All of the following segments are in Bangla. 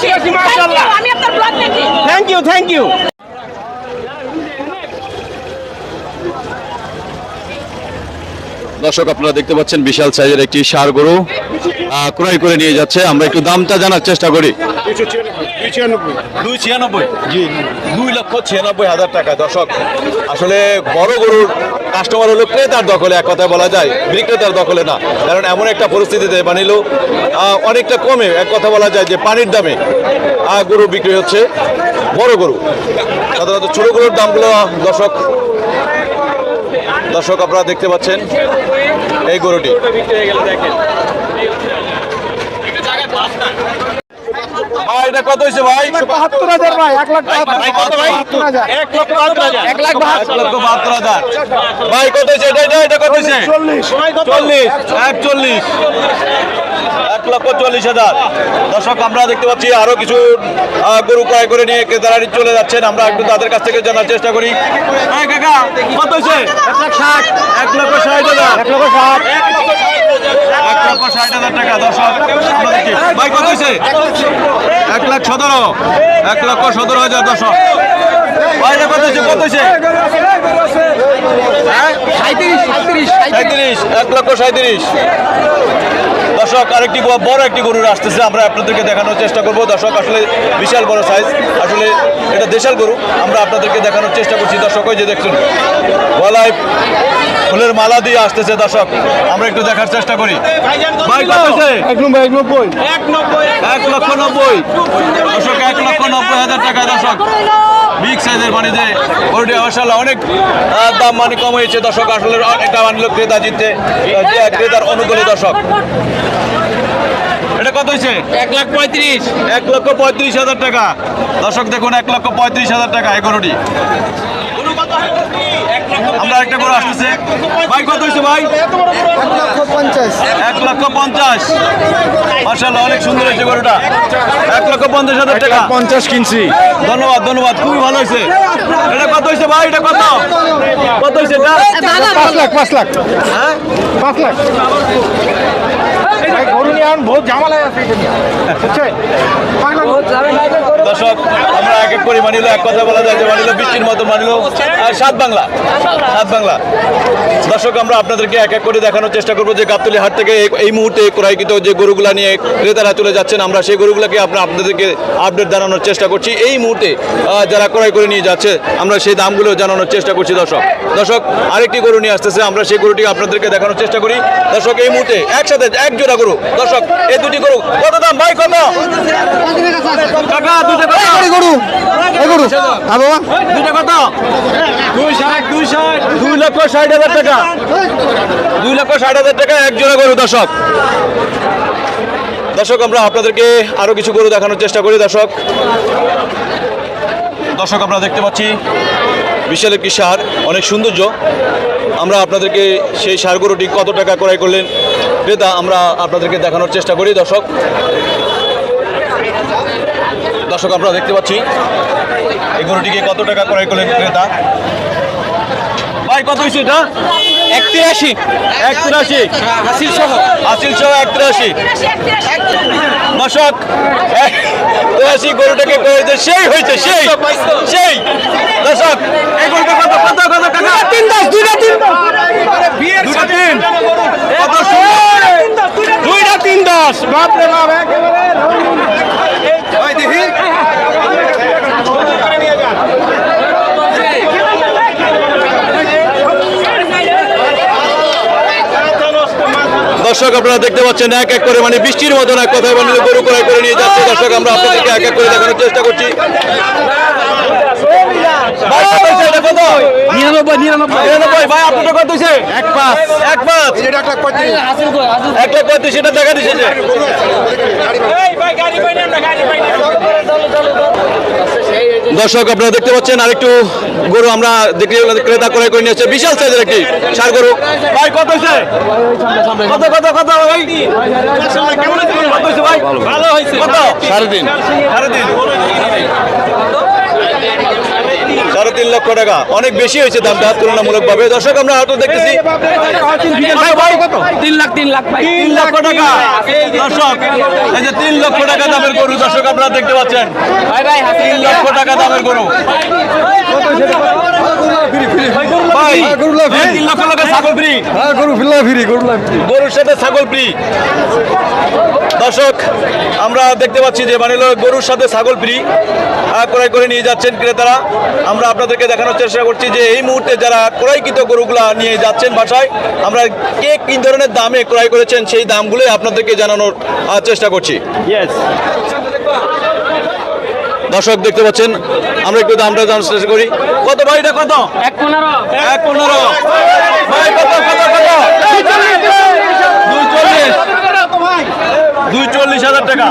মাশাআল্লাহ। আমি আপনার ব্লগ দেখি থ্যাংক ইউ থ্যাংক ইউ দর্শক আপনারা দেখতে পাচ্ছেন বিশাল সাইজের একটি সার গরু আহ, ক্রয় করে নিয়ে যাচ্ছে। আমরা একটু দামটা জানার চেষ্টা করি। দুই ছিয়ানব্বই। জি। দুই লক্ষ ছিয়ানব্বই হাজার টাকা দর্শক। আসলে বড় গরুর কাস্টমার হলো ক্রেতার দখলে এক কথায় বলা যায়। বিক্রেতার দখলে না। কারণ এমন একটা পরিস্থিতিতে বানিল অনেকটা কমে। এক কথা বলা যায় যে পানির দামে গরু বিক্রি হচ্ছে বড় গরু। সাধারণত ছোট গরুর দামগুলো দর্শক দর্শক আপনারা দেখতে পাচ্ছেন এই গরুটি ভাই এটা কত হয়েছে ভাই? বাহাত্তর হাজার ভাই এক লাখ ভাই কত ভাই? বাহাত্তর হাজার। এক লক্ষ বাহাত্তর হাজার। এক লাখ বাহাত্তর। হাজার। ভাই কত হয়েছে? এটা এটা এটা কত হয়েছে? চল্লিশ। চল্লিশ এক এক লক্ষ চল্লিশ হাজার। দর্শক আমরা দেখতে পাচ্ছি আরও কিছু গরু ক্রয় করে নিয়ে ক্রেতারা চলে যাচ্ছেন। আমরা একটু তাদের কাছ থেকে জানার চেষ্টা করি। কাকা কত হয়েছে? এক লাখ ষাট। এক লক্ষ ষাট হাজার। এক লক্ষ ষাট এক লক্ষ ষাট হাজার টাকা দর্শক ভাই, কত হয়েছে? এক লাখ সতেরো, এক লক্ষ সতেরো হাজার দর্শক ভাই, এটা কত হয়েছে? কত হয়েছে? হ্যাঁ? সাঁত্রিশ এক লক্ষ সাঁত্রিশ দর্শক আরেকটি বড় একটি গরুর আসতেছে আমরা আপনাদেরকে দেখানোর চেষ্টা করব। দর্শক আসলে বিশাল বড় সাইজ আসলে এটা দেশাল গরু আমরা আপনাদেরকে দেখানোর চেষ্টা করছি। দর্শক ওই যে দেখছেন গলায় ফুলের মালা দিয়ে আসতেছে দর্শক আমরা একটু দেখার চেষ্টা করি। এক লক্ষ নব্বই। দর্শক এক লক্ষ নব্বই হাজার টাকা দর্শক। বিগ সাইজের মানে যে গরুটি মাসাল্লাহ অনেক দাম মানে কম হয়েছে। দর্শক আসলে অনেকটা মানল ক্রেতা জিতছে ক্রেতার অনুকূলে দর্শক। এটা কত হয়েছে? এক লাখ পঁয়ত্রিশ। এক লক্ষ পঁয়ত্রিশ হাজার টাকা। দর্শক দেখুন এক লক্ষ পঁয়ত্রিশ হাজার টাকা এই গরুটি। আমরা একটা গরু আসতেছে। ভাই কত হয়েছে ভাই? এক লক্ষ পঞ্চাশ। এক লক্ষ পঞ্চাশ মাসাল্লাহ অনেক সুন্দর হয়েছে গরুটা। এক লক্ষ পঞ্চাশ হাজার টাকা। পঞ্চাশ কিনছি। ধন্যবাদ ধন্যবাদ খুবই ভালো হয়েছে। এটা কত হয়েছে ভাই? এটা কত? কত হয়েছে এটা? পাঁচ লাখ পাঁচ লাখ। হ্যাঁ? পাঁচ লাখ। এই গরু নিয়ে আন বহুত ঝামেলায় আছে। বুঝছেন? দর্শক, আমরা এক এক করে মানিল, এক কথা বলা যায় যে মানিল, বৃষ্টির মতো মানিল। সাত বাংলা সাত বাংলা। দর্শক, আমরা আপনাদেরকে এক এক করে দেখানোর চেষ্টা করব যে গাবতলি হাট থেকে এই- মুহূর্তে ক্রয়কৃত যে গরুগুলা নিয়ে ক্রেতারা চলে যাচ্ছেন, আমরা সেই গরুগুলোকে আমরা আপনাদেরকে আপডেট জানানোর চেষ্টা করছি। এই মুহূর্তে যারা ক্রয় করে নিয়ে যাচ্ছে, আমরা সেই দামগুলো জানানোর চেষ্টা করছি দর্শক। দর্শক, আরেকটি গরু নিয়ে আসতেছে, আমরা সেই গরুটি আপনাদেরকে দেখানোর চেষ্টা করি। দর্শক, এই মুহূর্তে একসাথে এক জোড়া গরু। দর্শক, এই দুটি গরু, কত দাম ভাই, কত? কাকা দুটো কত গরু। এই গরু। হ্যাঁ বাবা দুটো কত? দুই ষাট দুই ষাট। দুই লক্ষ ষাট হাজার টাকা। দুই লক্ষ ষাট হাজার টাকা এক জোড়া গরু দর্শক। দর্শক আমরা আপনাদেরকে আরও কিছু গরু দেখানোর চেষ্টা করি দর্শক। দর্শক আমরা দেখতে পাচ্ছি বিশাল একটি সার অনেক সৌন্দর্য। আমরা আপনাদেরকে সেই সার গরুটি কত টাকা ক্রয় করলেন ক্রেতা আমরা আপনাদেরকে দেখানোর চেষ্টা করি দর্শক। দর্শক আমরা দেখতে পাচ্ছি এই গরুটিকে কত টাকা ক্রয় করলেন ক্রেতা? ভাই কত হয়েছে এটা? এক তিরাশি এক তিরাশি হাসিল সহ আসিল সহ এক তিরাশি দর্শক এক তিরাশি গরুটাকে করেছে সেই হয়েছে সেই সেই। দর্শক এই গরুটা কত কত কত টাকা? তিন দশ দুইটা তিন দুইটা তিন। কত দুইটা তিন দশ। বাপরে বাপ একেবারে দর্শক আপনারা দেখতে পাচ্ছেন এক এক করে মানে বৃষ্টির মতন এক কথায় মানে গরু করে করে নিয়ে যাচ্ছে। দর্শক আমরা আপনাদেরকে এক এক করে দেখানোর চেষ্টা করছি। একটা? এক লাখ পঁয়ত্রিশ, এটা দেখা দিছে যে। দর্শক আপনারা দেখতে পাচ্ছেন আরেকটু গরু আমরা দেখে ক্রেতা ক্রয় করে নিয়েছে। বিশাল সাইজের একটি সার গরু। ভাই কত হয়েছে? কত কত কত ভাই? কত হয়েছে ভাই? ভালো হয়েছে। কত? সাড়ে তিন। সাড়ে তিন। সাড়ে তিন লক্ষ টাকা। অনেক বেশি হয়েছে দামটা তুলনামূলক ভাবে দর্শক আমরা হয়তো দেখতেছি। তিন লাখ তিন লাখ তিন লক্ষ টাকা। দর্শক এই যে তিন লক্ষ টাকা দামের গরু দর্শক আপনারা দেখতে পাচ্ছেন। তিন লক্ষ টাকা দামের গরু। গরুর সাথে ছাগল ফ্রি। দর্শক আমরা দেখতে পাচ্ছি যে মানে গরুর সাথে ছাগল ফ্রি। ক্রয় করে নিয়ে যাচ্ছেন ক্রেতারা। আমরা আপনাদেরকে দেখানোর চেষ্টা করছি যে এই মুহূর্তে যারা ক্রয়কৃত গরুগুলা নিয়ে যাচ্ছেন বাসায় আমরা কে কি ধরনের দামে ক্রয় করেছেন সেই দামগুলোই আপনাদেরকে জানানোর চেষ্টা করছি। দর্শক দেখতে পাচ্ছেন আমরা একটু দামটা জানার শেষ করি। কত ভাই এটা কত? এক পনেরো। এক পনেরো। ভাই কত কত কত? দুই চল্লিশ দুই চল্লিশ হাজার টাকা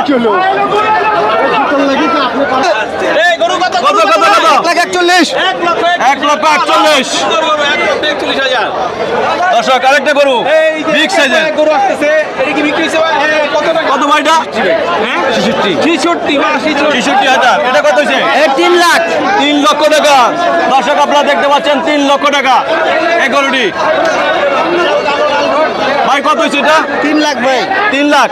কত কত কত? লাখ একচল্লিশ। এক লক্ষ দর্শক আরেকটা গরু। বিগ সাইজের গরু আসতেছে। এটা কি বিক্রি ছিষট্টি। ছেষট্টি হাজার। এটা কত হয়েছে তিন লাখ। তিন লক্ষ টাকা। দর্শক আপনারা দেখতে পাচ্ছেন তিন লক্ষ টাকা। এই গরুটি ভাই কত হয়েছে এটা? তিন লাখ ভাই। তিন লাখ।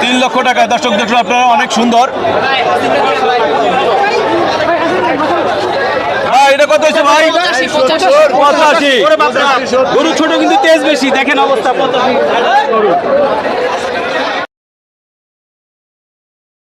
তিন লক্ষ টাকা। দর্শক দেখুন আপনারা অনেক সুন্দর। হয়েছে ভাই? পঁচাশি গরু ছোট কিন্তু তেজ বেশি। দেখেন অবস্থা কত